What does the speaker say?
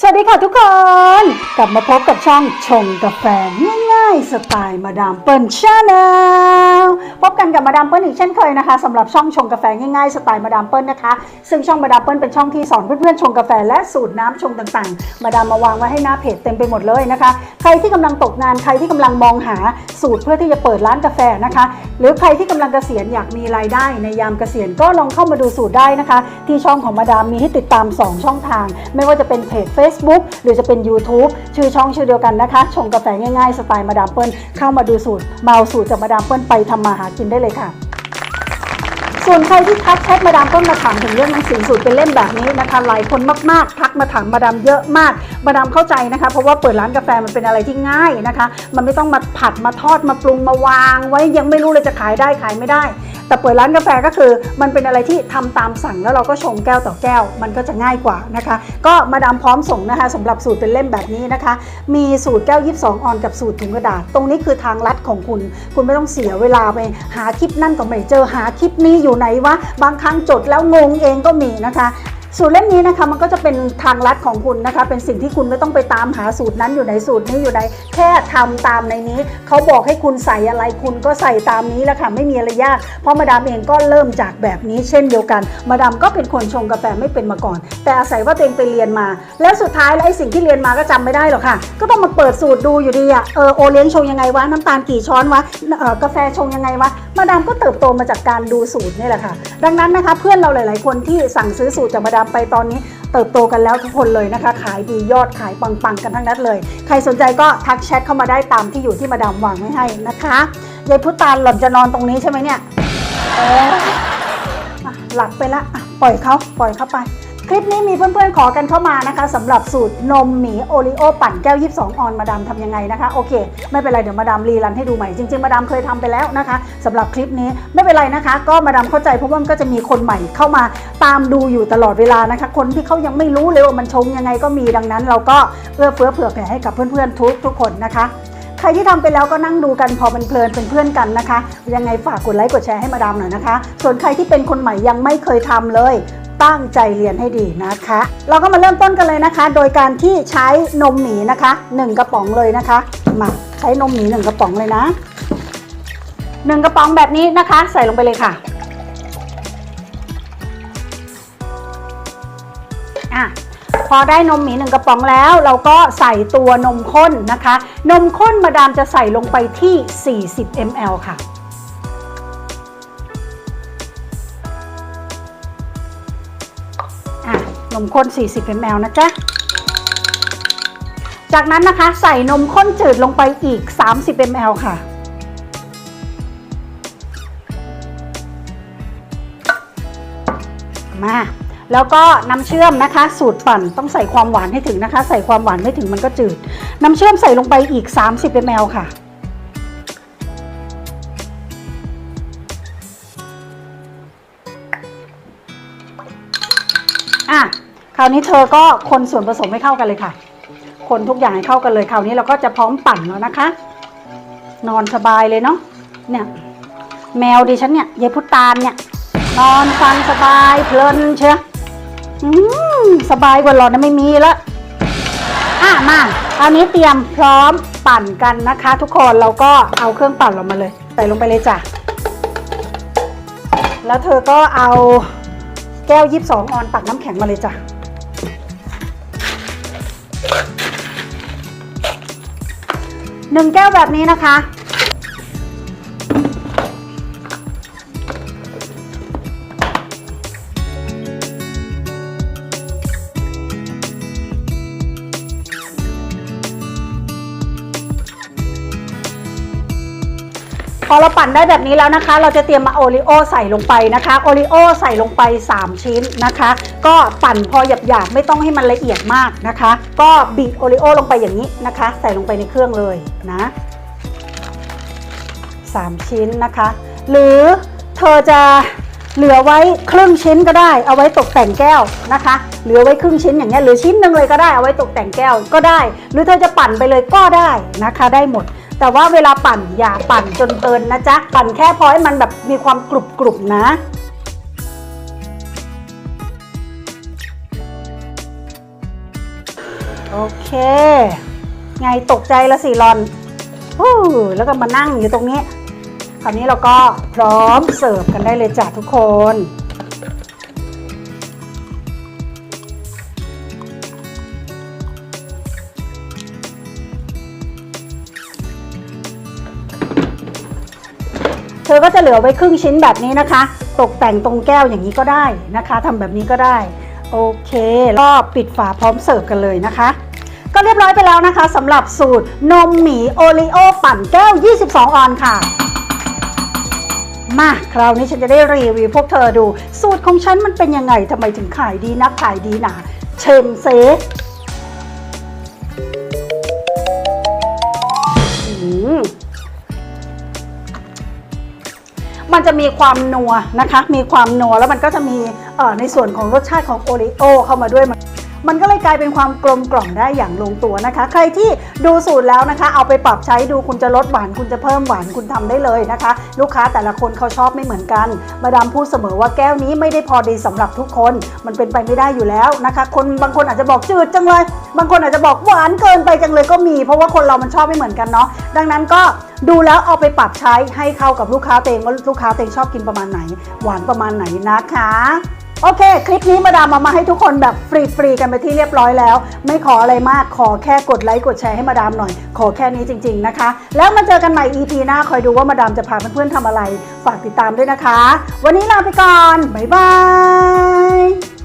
สวัสดีค่ะทุกคน กลับมาพบกับช่องชงกาแฟง่ายๆสไตล์มาดามเปิ้ลชาแนลพบกันกับมาดามเปิ้ลอีกเช่นเคยนะคะสำหรับช่องชงกาแฟง่ายๆสไตล์มาดามเปิ้ลนะคะ ซึ่งช่องมาดามเปิ้ลเป็นช่องที่สอนเพื่อนๆชงกาแฟและสูตรน้ำชงต่างๆ มาดามมาวางไว้ให้หน้าเพจเต็มไปหมดเลยนะคะ ใครที่กำลังตกงานใครที่กำลังมองหาสูตรเพื่อที่จะเปิดร้านกาแฟนะคะ หรือใครที่กำลังเกษียณอยากมีรายได้ในยามเกษียณก็ลองเข้ามาดูสูตรได้นะคะ ที่ช่องของมาดามมีให้ติดตาม 2 ช่องทาง ไม่ว่าจะเป็นเพจ Facebook หรือจะเป็น YouTube ชื่อช่องชื่อเดียวกันนะคะ ชงกาแฟง่ายๆ สไตล์มาดามเปิ้ลเข้ามาดูสูตรเมาสูตรจากมาดามเปิ้ลไปทำมาหากินได้เลยค่ะส่วนใครที่ทักแชทมาดามต้นมาถามถึงเรื่องหนังสือสูตรเป็นเล่มแบบนี้นะคะหลายคนมากๆ ทักมาถามมาดามเยอะมาก มาดามเข้าใจนะคะ เพราะว่าเปิดร้านกาแฟมันเป็นอะไรที่ง่ายนะคะ มันไม่ต้องมาผัดมาทอดมาปรุงมาวาง ไว้ยังไม่รู้เลยจะขายได้ขายไม่ได้ แต่เปิดร้านกาแฟก็คือ มันเป็นอะไรที่ทำตามสั่งแล้วเราก็ชงแก้วต่อแก้ว มันก็จะง่ายกว่านะคะ ก็มาดามพร้อมส่งนะคะสำหรับสูตรเป็นเล่มแบบนี้นะคะ มีสูตรแก้ว 22 ออนกับสูตรถุงกระดาษ ตรงนี้คือทางลัดของคุณ คุณไม่ต้องเสียเวลาไปหาคลิปนั่นก็ไม่เจอหาคลิปนี้อยู่ไหนวะบางครั้งจดแล้วงงเองก็มีนะคะ สูตรเล่มนี้นะคะมันก็จะเป็นทางลัดของคุณนะคะ เป็นสิ่งที่คุณไม่ต้องไปตามหาสูตรนั้นอยู่ในสูตรนี้อยู่ในแค่ทำตามในนี้เขาบอกให้คุณใส่อะไรคุณก็ใส่ตามนี้แหละค่ะไม่มีอะไรยากเพราะมาดามเองก็เริ่มจากแบบนี้เช่นเดียวกัน มาดามก็เป็นคนชงกาแฟไม่เป็นมาก่อน แต่อาศัยว่าตัวเองไปเรียนมา แล้วสุดท้ายแล้วไอ้สิ่งที่เรียนมาก็จำไม่ได้หรอกค่ะ ก็ต้องมาเปิดสูตรดูอยู่ดีอะเออโอเลี้ยงชงยังไงวะน้ำตาลกี่ช้อนวะเออกาแฟชงยังไงวะมาดามก็เติบโตมาจากการดูสูตรนี่แหละค่ะ ดังนั้นนะคะเพื่อนเราหลาย ๆ คนที่สั่งซื้อสูตรจากมาดามไปตอนนี้เติบโตกันแล้วทุกคนเลยนะคะ ขายดียอดขายปังๆกันทั้งนั้นเลย ใครสนใจก็ทักแชทเข้ามาได้ตามที่อยู่ที่มาดามวางไว้ให้นะคะยายพุตานหล่อนจะนอนตรงนี้ใช่ไหมเนี่ยเออหลับไปละปล่อยเขาปล่อยเขาไป คลิปนี้มีเพื่อนๆขอกันเข้ามานะคะสำหรับสูตรนมหมีโอริโอปั่นแก้ว 22 ออนมาดามทำยังไงนะคะโอเค ไม่เป็นไรเดี๋ยวมาดามรีรันให้ดูใหม่จริงๆมาดามเคยทำไปแล้วนะคะสำหรับคลิปนี้ไม่เป็นไรนะคะ ก็มาดามเข้าใจเพราะว่ามันก็จะมีคนใหม่เข้ามาตามดูอยู่ตลอดเวลานะคะ คนที่เขายังไม่รู้เลยว่ามันชงยังไงก็มีดังนั้น เราก็เอื้อเฟื้อเผื่อแผ่ให้กับเพื่อนๆทุกทุกๆคนนะคะใครที่ทำไปแล้วก็นั่งดูกันพอเป็นเพลินเป็นเพื่อนกันนะคะ ยังไงฝากกดไลค์กดแชร์ให้มาดามหน่อยนะคะ ส่วนใครที่เป็นคนใหม่ยังไม่เคยทำเลย ตั้งใจเรียนให้ดีนะคะ เราก็มาเริ่มต้นกันเลยนะคะ โดยการที่ใช้นมหมีนะคะ 1 กระป๋องเลยนะคะ มาใช้นมหมี 1 กระป๋องเลยนะ 1 กระป๋องแบบนี้นะคะ ใส่ลงไปเลยค่ะอะพอได้นมหมีหนึ่งกระป๋องแล้ว เราก็ใส่ตัวนมข้นนะคะ นมข้นมาดามจะใส่ลงไปที่ 40 ml ค่ะ นมข้น 40 ml นะจ๊ะ จากนั้นนะคะใส่นมข้นจืดลงไปอีก 30 ml ค่ะ มา แล้วก็น้ำเชื่อมนะคะ สูตรปั่นต้องใส่ความหวานให้ถึงนะคะ ใส่ความหวานไม่ถึงมันก็จืด น้ำเชื่อมใส่ลงไปอีก 30 ml ค่ะอะ คราวนี้เธอก็คนส่วนผสมให้เข้ากันเลยค่ะ คนทุกอย่างให้เข้ากันเลย คราวนี้เราก็จะพร้อมปั่นแล้วนะคะ นอนสบายเลยเนาะ เนี่ย แมวดิฉันเนี่ยยายพุตานเนี่ย นอนฟังสบายเพลินเชียวสบายกว่าหลอนนะไม่มีแล้วอะมาคราวนี้เตรียมพร้อมปั่นกันนะคะ ทุกคนเราก็เอาเครื่องปั่นเรามาเลยใส่ลงไปเลยจ้ะแล้วเธอก็เอาแก้ว22ออนตักน้ำแข็งมาเลยจ้ะ หนึ่งแก้วแบบนี้นะคะ พอเราปั่นได้แบบนี้แล้วนะคะ เราจะเตรียมมาโอริโอใส่ลงไปนะคะโอริโอใส่ลงไป 3 ชิ้นนะคะ ก็ปั่นพอหยาบๆไม่ต้องให้มันละเอียดมากนะคะ ก็บีบโอริโอลงไปอย่างนี้นะคะ ใส่ลงไปในเครื่องเลยนะ3 ชิ้นนะคะ หรือเธอจะเหลือไว้ครึ่งชิ้นก็ได้ เอาไว้ตกแต่งแก้วนะคะ เหลือไว้ครึ่งชิ้นอย่างเงี้ยหรือชิ้นหนึ่งเลยก็ได้เอาไว้ตกแต่งแก้วก็ได้ หรือเธอจะปั่นไปเลยก็ได้นะคะ ได้หมด แต่ว่าเวลาปั่นอย่าปั่นจนเพลินนะจ๊ะ ปั่นแค่พอให้มันแบบมีความกรุบกรุบๆนะ โอเค ไงตกใจละสิรอนฮู้แล้วก็มานั่งอยู่ตรงนี้ คราวนี้เราก็พร้อมเสิร์ฟกันได้เลยจ้ะทุกคน เธอก็จะเหลือไว้ครึ่งชิ้นแบบนี้นะคะ ตกแต่งตรงแก้วอย่างนี้ก็ได้นะคะทำแบบนี้ก็ได้ โอเคก็ปิดฝาพร้อมเสิร์ฟกันเลยนะคะ ก็เรียบร้อยไปแล้วนะคะสำหรับสูตรนมหมีโอรีโอปั่นแก้ว 22 ออนค่ะมาคราวนี้ฉันจะได้รีวิวพวกเธอดู สูตรของฉันมันเป็นยังไงทำไมถึงขายดีนักขายดีหนาเชิญเซ มันจะมีความนัวนะคะ มีความนัวแล้วมันก็จะมีในส่วนของรสชาติของโอริโอเข้ามาด้วยมันมันก็เลยกลายเป็นความกลมกล่อมได้อย่างลงตัวนะคะ ใครที่ดูสูตรแล้วนะคะ เอาไปปรับใช้ดูคุณจะลดหวานคุณจะเพิ่มหวานคุณทำได้เลยนะคะ ลูกค้าแต่ละคนเขาชอบไม่เหมือนกัน มาดามพูดเสมอว่าแก้วนี้ไม่ได้พอดีสำหรับทุกคน มันเป็นไปไม่ได้อยู่แล้วนะคะ คนบางคนอาจจะบอกจืดจังเลย บางคนอาจจะบอกหวานเกินไปจังเลยก็มี เพราะว่าคนเรามันชอบไม่เหมือนกันเนาะดังนั้นก็ ดูแล้วเอาไปปรับใช้ให้เข้ากับลูกค้าเตงว่าลูกค้าเตงชอบกินประมาณไหน หวานประมาณไหนนะคะ โอเค คลิปนี้มาดามามาให้ทุกคนแบบฟรีๆกันไปที่เรียบร้อยแล้ว ไม่ขออะไรมากขอแค่กดไลค์กดแชร์ให้มาดามหน่อย ขอแค่นี้จริง ๆนะคะ แล้วมาเจอกันใหม่ EP หน้าคอยดูว่ามาดามจะพาเพื่อนๆทำอะไร ฝากติดตามด้วยนะคะ วันนี้ลาไปก่อนบ๊ายบาย